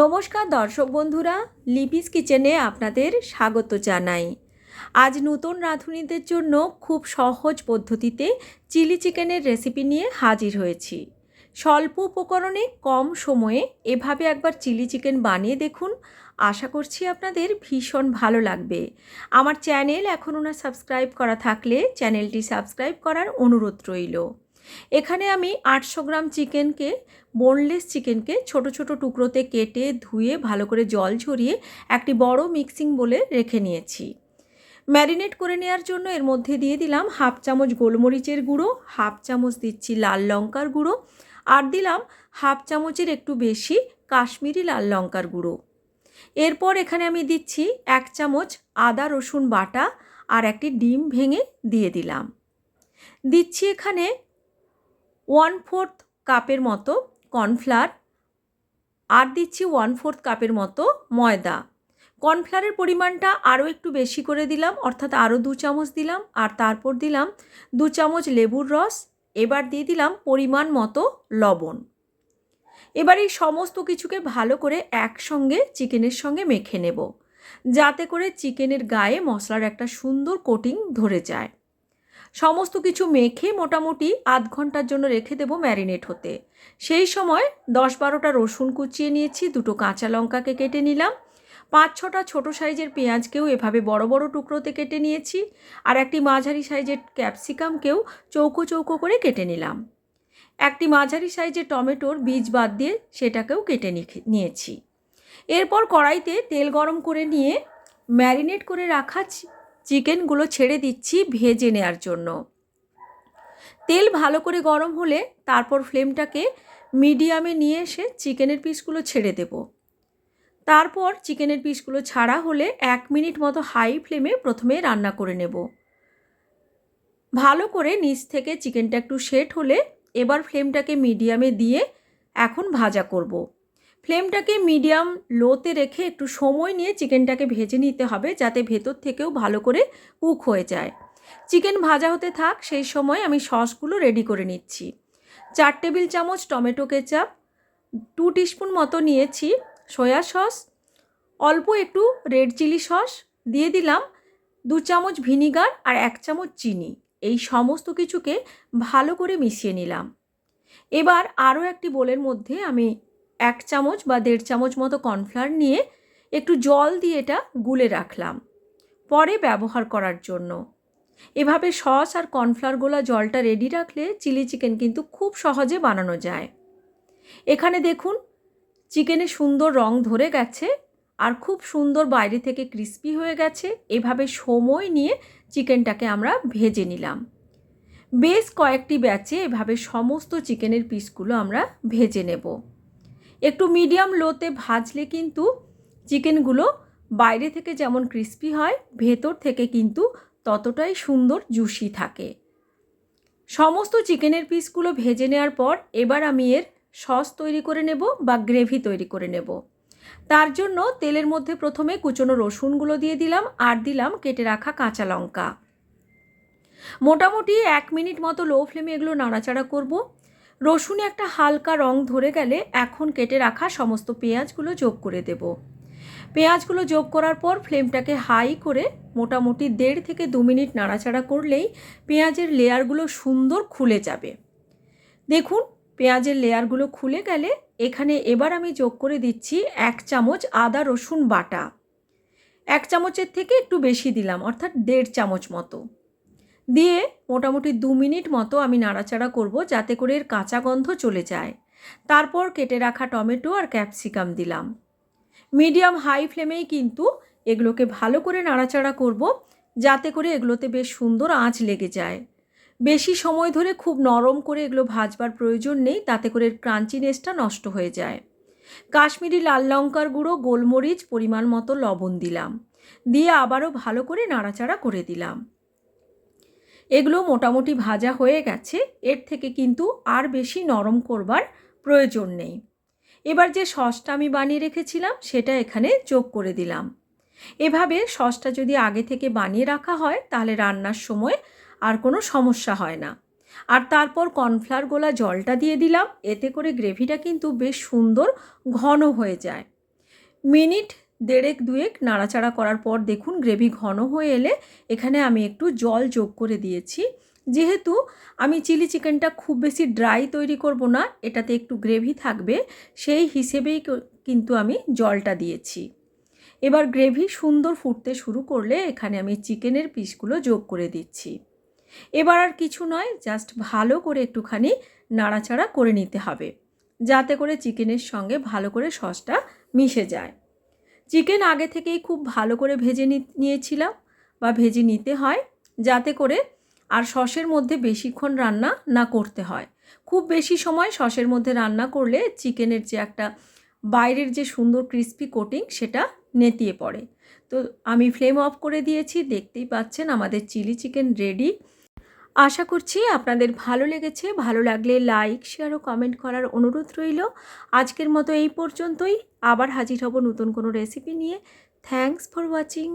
নমস্কার দর্শক বন্ধুরা, লিপিস কিচেনে আপনাদের স্বাগত জানাই। আজ নতুন রাঁধুনিদের জন্য খুব সহজ পদ্ধতিতে চিলি চিকেনের রেসিপি নিয়ে হাজির হয়েছি। স্বল্প উপকরণে কম সময়ে এভাবে একবার চিলি চিকেন বানিয়ে দেখুন। আশা করছি আপনাদের ভীষণ ভালো লাগবে। আমার চ্যানেল এখনও না সাবস্ক্রাইব করা থাকলে চ্যানেলটি সাবস্ক্রাইব করার অনুরোধ রইল। এখানে আমি আটশো গ্রাম চিকেনকে বোনলেস চিকেনকে ছোট ছোট টুকরোতে কেটে, ধুয়ে, ভালো করে জল ঝরিয়ে একটি বড় মিক্সিং বলে রেখে নিয়েছি। ম্যারিনেট করে নেওয়ার জন্য এর মধ্যে দিয়ে দিলাম হাফ চামচ গোলমরিচের গুঁড়ো, হাফ চামচ দিচ্ছি লাল লঙ্কার গুঁড়ো, আর দিলাম হাফ চামচের একটু বেশি কাশ্মীরি লাল লঙ্কার গুঁড়ো। এরপর এখানে আমি দিচ্ছি এক চামচ আদা রসুন বাটা আর একটি ডিম ভেঙে দিয়ে দিলাম। দিচ্ছি এখানে ওয়ান ফোর্থ কাপের মতো কর্নফ্লাওয়ার, আর দিচ্ছি ওয়ান ফোর্থ কাপের মতো ময়দা। কর্নফ্লাওয়ারের পরিমাণটা আরও একটু বেশি করে দিলাম, অর্থাৎ আরও দু চামচ দিলাম, আর তারপর দিলাম দু চামচ লেবুর রস, এবার দিয়ে দিলাম পরিমাণ মতো লবণ। এবার এই সমস্ত কিছুকে ভালো করে একসঙ্গে চিকেনের সঙ্গে মেখে নেব, যাতে করে চিকেনের গায়ে মশলার একটা সুন্দর কোটিং ধরে যায়। সমস্ত কিছু মেখে মোটামুটি আধ ঘণ্টার জন্য রেখে দেবো ম্যারিনেট হতে। সেই সময় দশ বারোটা রসুন কুচিয়ে নিয়েছি, দুটো কাঁচা লঙ্কাকে কেটে নিলাম, পাঁচ ছটা ছোটো সাইজের পেঁয়াজকেও এভাবে বড় বড় টুকরোতে কেটে নিয়েছি আর একটি মাঝারি সাইজের ক্যাপসিকামকেও চৌকো চৌকো করে কেটে নিলাম। একটি মাঝারি সাইজের টমেটোর বীজ বাদ দিয়ে সেটাকেও কেটে নিয়েছি। এরপর কড়াইতে তেল গরম করে নিয়ে ম্যারিনেট করে রাখা চিকেনগুলো ছেড়ে দিচ্ছি ভেজে নেওয়ার জন্য। তেল ভালো করে গরম হলে তারপর ফ্লেমটাকে মিডিয়ামে নিয়ে এসে চিকেনের পিসগুলো ছেড়ে দেব। তারপর চিকেনের পিসগুলো ছাড়া হলে এক মিনিট মতো হাই ফ্লেমে প্রথমে রান্না করে নেব। ভালো করে নিচ থেকে চিকেনটা একটু সেট হলে এবার ফ্লেমটাকে মিডিয়ামে দিয়ে এখন ভাজা করব। ফ্লেমটাকে মিডিয়াম লোতে রেখে একটু সময় নিয়ে চিকেনটাকে ভেজে নিতে হবে যাতে ভেতর থেকেও ভালো করে কুক হয়ে যায়। চিকেন ভাজা হতে থাক, সেই সময় আমি সসগুলো রেডি করে নিচ্ছি। চার টেবিল চামচ টমেটো কেচাপ টু টিস্পুন মতো নিয়েছি সয়া সস, অল্প একটু রেড চিলি সস, দিয়ে দিলাম দু চামচ ভিনিগার আর এক চামচ চিনি। এই সমস্ত কিছুকে ভালো করে মিশিয়ে নিলাম। এবার আরও একটি বোলের মধ্যে আমি এক চামচ বা দেড় চামচ মতো কর্নফ্লাওয়ার নিয়ে একটু জল দিয়ে এটা গুলে রাখলাম, পরে ব্যবহার করার জন্য। এভাবে সস আর কর্নফ্লাওয়ারগুলো জলটা রেডি রাখলে চিলি চিকেন কিন্তু খুব সহজে বানানো যায়। এখানে দেখুন চিকেনে সুন্দর রং ধরে গেছে আর খুব সুন্দর বাইরে থেকে ক্রিস্পি হয়ে গেছে। এভাবে সময় নিয়ে চিকেনটাকে আমরা ভেজে নিলাম। বেশ কয়েকটি ব্যাচে এভাবে সমস্ত চিকেনের পিসগুলো আমরা ভেজে নেব। একটু মিডিয়াম লোতে ভাজলে কিন্তু চিকেনগুলো বাইরে থেকে যেমন ক্রিস্পি হয়, ভেতর থেকে কিন্তু ততটাই সুন্দর জুসি থাকে। সমস্ত চিকেনের পিসগুলো ভেজে নেওয়ার পর এবার আমি এর সস তৈরি করে নেব বা গ্রেভি তৈরি করে নেব। তার জন্য তেলের মধ্যে প্রথমে কুচনো রসুনগুলো দিয়ে দিলাম আর দিলাম কেটে রাখা কাঁচা লঙ্কা। মোটামুটি এক মিনিট মতো লো ফ্লেমে এগুলো নাড়াচাড়া করব। রসুনে একটা হালকা রং ধরে গেলে এখন কেটে রাখা সমস্ত পেঁয়াজগুলো যোগ করে দেব। পেঁয়াজগুলো যোগ করার পর ফ্লেমটাকে হাই করে মোটামুটি দেড় থেকে দু মিনিট নাড়াচাড়া করলেই পেঁয়াজের লেয়ারগুলো সুন্দর খুলে যাবে। দেখুন, পেঁয়াজের লেয়ারগুলো খুলে গেলে এখানে এবার আমি যোগ করে দিচ্ছি এক চামচ আদা রসুন বাটা। এক চামচের থেকে একটু বেশি দিলাম, অর্থাৎ দেড় চামচ মতো। দিয়ে মোটামুটি দু মিনিট মতো আমি নাড়াচাড়া করব যাতে করে এর কাঁচা গন্ধ চলে যায়। তারপর কেটে রাখা টমেটো আর ক্যাপসিকাম দিলাম। মিডিয়াম হাই ফ্লেমেই কিন্তু এগুলোকে ভালো করে নাড়াচাড়া করব যাতে করে এগুলোতে বেশ সুন্দর আঁচ লেগে যায়। বেশি সময় ধরে খুব নরম করে এগুলো ভাজবার প্রয়োজন নেই, তাতে করে ক্রাঞ্চিনেসটা নষ্ট হয়ে যায়। কাশ্মীরি লাল লঙ্কার গুঁড়ো, গোলমরিচ, পরিমাণ মতো লবণ দিলাম। দিয়ে আবারও ভালো করে নাড়াচাড়া করে দিলাম। এগুলো মোটামুটি ভাজা হয়ে গেছে। এর থেকে কিন্তু আর বেশি নরম করবার প্রয়োজন নেই। এবার যে সসটা আমি বানিয়ে রেখেছিলাম, সেটা এখানে যোগ করে দিলাম। এভাবে সসটা যদি আগে থেকে বানিয়ে রাখা হয়, তাহলে রান্নার সময় আর কোনো সমস্যা হয় না। আর তারপর কর্নফ্লাওয়ার গোলা জলটা দিয়ে দিলাম। এতে করে গ্রেভিটা কিন্তু বেশ সুন্দর ঘন হয়ে যায়। মিনিট দেড়েক দুয়েক নাড়াচাড়া করার পর দেখুন গ্রেভি ঘন হয়ে এলে এখানে আমি একটু জল যোগ করে দিয়েছি। যেহেতু আমি চিলি চিকেনটা খুব বেশি ড্রাই তৈরি করব না, এটাতে একটু গ্রেভি থাকবে, সেই হিসেবেই কিন্তু আমি জলটা দিয়েছি। এবার গ্রেভি সুন্দর ফুটতে শুরু করলে এখানে আমি চিকেনের পিসগুলো যোগ করে দিচ্ছি। এবার আর কিছু নয়, জাস্ট ভালো করে একটুখানি নাড়াচাড়া করে নিতে হবে, যাতে করে চিকেনের সঙ্গে ভালো করে সসটা মিশে যায়। চিকেন আগে থেকেই খুব ভালো করে ভেজে নিয়েছিলাম বা ভেজে নিতে হয়, যাতে করে আর সসের মধ্যে বেশিক্ষণ রান্না না করতে হয়। খুব বেশি সময় সসের মধ্যে রান্না করলে চিকেনের যে একটা বাইরের যে সুন্দর ক্রিস্পি কোটিং সেটা নেতিয়ে পড়ে। তো আমি ফ্লেম অফ করে দিয়েছি, দেখতেই পাচ্ছেন আমাদের চিলি চিকেন রেডি আশা করছি আপনাদের ভালো লেগেছে, ভালো লাগলে লাইক শেয়ার ও কমেন্ট করার অনুরোধ রইল। আজকের মতো এই পর্যন্তই। আবার হাজির হব নতুন কোনো রেসিপি নিয়ে। Thanks for watching